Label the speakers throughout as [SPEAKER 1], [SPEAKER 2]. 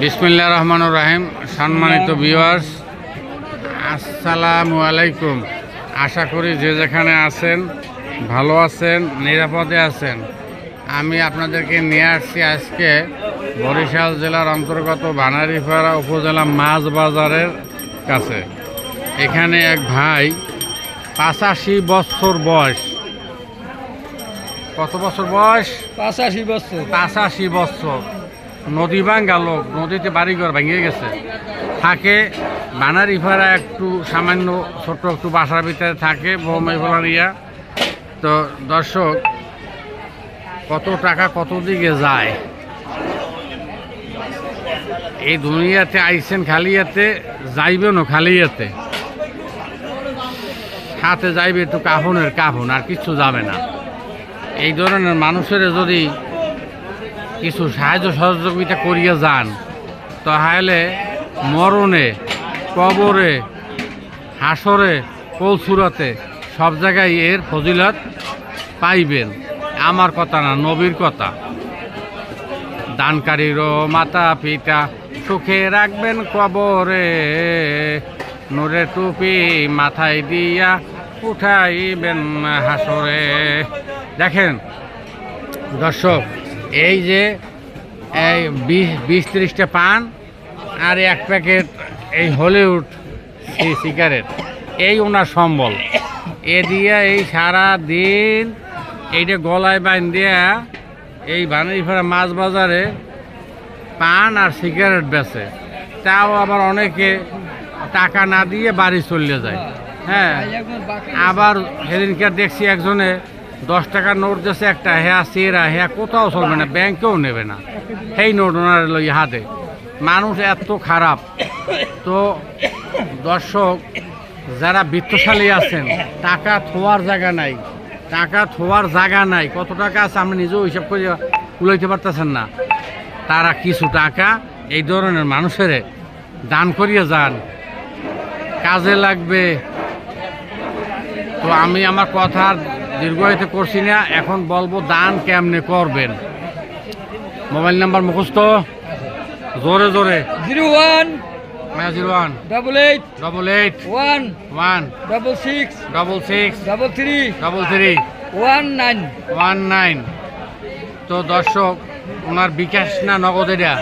[SPEAKER 1] বিসমিল্লা রহমান রাহিম সম্মানিত ভিউয়ার্স আসসালামু আলাইকুম। আশা করি যে যেখানে আছেন ভালো আছেন নিরাপদে আছেন। আমি আপনাদেরকে নিয়ে আসছি আজকে বরিশাল জেলার অন্তর্গত বানারীপাড়া উপজেলা মাছ বাজারের কাছে। এখানে এক ভাই পাঁচাশি বছর বয়স। কত বছর বয়স?
[SPEAKER 2] পাঁচাশি বছর।
[SPEAKER 1] পাঁচাশি বছর। নদী ভাঙ্গা লোক, নদীতে বাড়িঘর ভেঙে গেছে। থাকে বানারি ভাড়া একটু সামান্য, ছোট্ট একটু বাসার ভিতরে থাকে বৌমাই ইয়া। তো দর্শক, কত টাকা কত দিকে যায়? এই দুনিয়াতে আইসেন খালিয়াতে যাইবেনও খালিয়াতে হাতে। যাইবে একটু কাফনের কাফন, আর কিচ্ছু যাবে না। এই ধরনের মানুষের যদি কিছু সাহায্য সহযোগিতা করিয়া যান, তাহলে মরণে, কবরে, হাসরে কৌসুরতে সব জায়গায় এর ফজিলত পাইবেন। আমার কথা না, নবীর কথা। দানকারীরও মাতা পিতা সুখে রাখবেন কবরে নূরে টুপি মাথায় দিয়া উঠাইবেন হাসরে। দেখেন, দর্শক এই যে, এই বিশ বিশ ত্রিশটা পান আর এক প্যাকেট এই হলিউড সিগারেট। এই ওনার সম্বল। এ দিয়ে এই সারা দিন এইটা গলায় বাইন দিয়া এই বানারিপাড়া মাছ বাজারে পান আর সিগারেট বেচে। তাও আবার অনেকে টাকা না দিয়ে বাড়ি চলে যায়। হ্যাঁ আবার সেদিনকে দেখছি একজনে দশ টাকার নোট দিয়েছে, একটা হ্যাঁ সেরা হ্যাঁ কোথাও চলবে না, ব্যাংকেও নেবে না। সেই নোট ওনার লই হাতে। মানুষ এত খারাপ। তো দর্শক, যারা বৃত্তশালী আছেন, টাকা থোয়ার জায়গা নাই, টাকা থোয়ার জায়গা নাই, কত টাকা আছে আপনি নিজেও হিসাব করে কুলাইতে পারতেছেন না। তারা কিছু টাকা এই ধরনের মানুষের দান করিয়ে যান। কাজে লাগবে। তো আমি আমার কথা আর দীর্ঘায়িত করছি না এখন বলব দান কেমনে করবেন? মোবাইল নাম্বার মুখস্থ। জোরে জোরে।
[SPEAKER 2] Zero one
[SPEAKER 1] zero one.
[SPEAKER 2] Double eight
[SPEAKER 1] double eight.
[SPEAKER 2] One
[SPEAKER 1] one.
[SPEAKER 2] Double six
[SPEAKER 1] double six.
[SPEAKER 2] Double three
[SPEAKER 1] double three.
[SPEAKER 2] One nine.
[SPEAKER 1] One nine. তো দর্শক ওনার বিকাশ না নগদ এটা?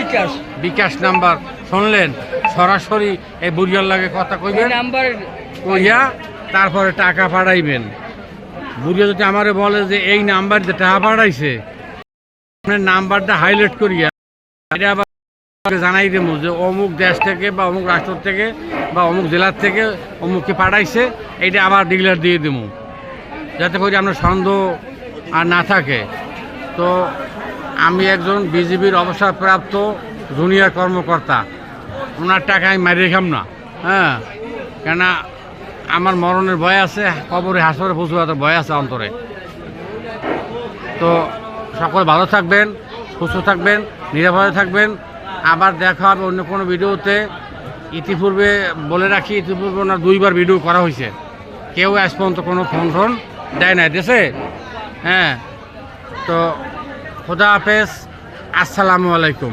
[SPEAKER 2] বিকাশ।
[SPEAKER 1] বিকাশ নাম্বার। শুনলেন? সরাসরি এই বুড়িয়ার লাগে কথা কইবেন?
[SPEAKER 2] নাম্বার
[SPEAKER 1] কইয়া তারপরে টাকা পাঠাইবেন। বুড়িয়া যদি আমারে বলে যে এই নাম্বার দিয়ে টাকা পাঠাইছে, আপনার নাম্বারটা হাইলাইট করিয়া আবার জানাই দেবো যে অমুক দেশ থেকে বা অমুক রাষ্ট্র থেকে বা অমুক জেলার থেকে অমুককে পাঠাইছে এইটা আবার ডিক্লেয়ার দিয়ে দেবো। যাতে করে আপনার সন্দেহ আর না থাকে। তো আমি একজন বিজেপির অবসরপ্রাপ্ত জুনিয়র কর্মকর্তা। ওনার টাকা আমি মারিয়ে খাম না। হ্যাঁ। কেননা আমার মরণের ভয় আছে, কবরে হাসরে হাতের ভয় আছে অন্তরে। তো সকলে ভালো থাকবেন, সুস্থ থাকবেন, নিরাপদে থাকবেন। আবার দেখা হবে অন্য কোনো ভিডিওতে। ইতিপূর্বে বলে রাখি, ইতিপূর্বে ওনার দুইবার ভিডিও করা হয়েছে। কেউ আজ পর্যন্ত কোনো ফোন ফোন দেয় নাই দেশে হ্যাঁ। তো খোদা হাফেজ, আসসালামু আলাইকুম।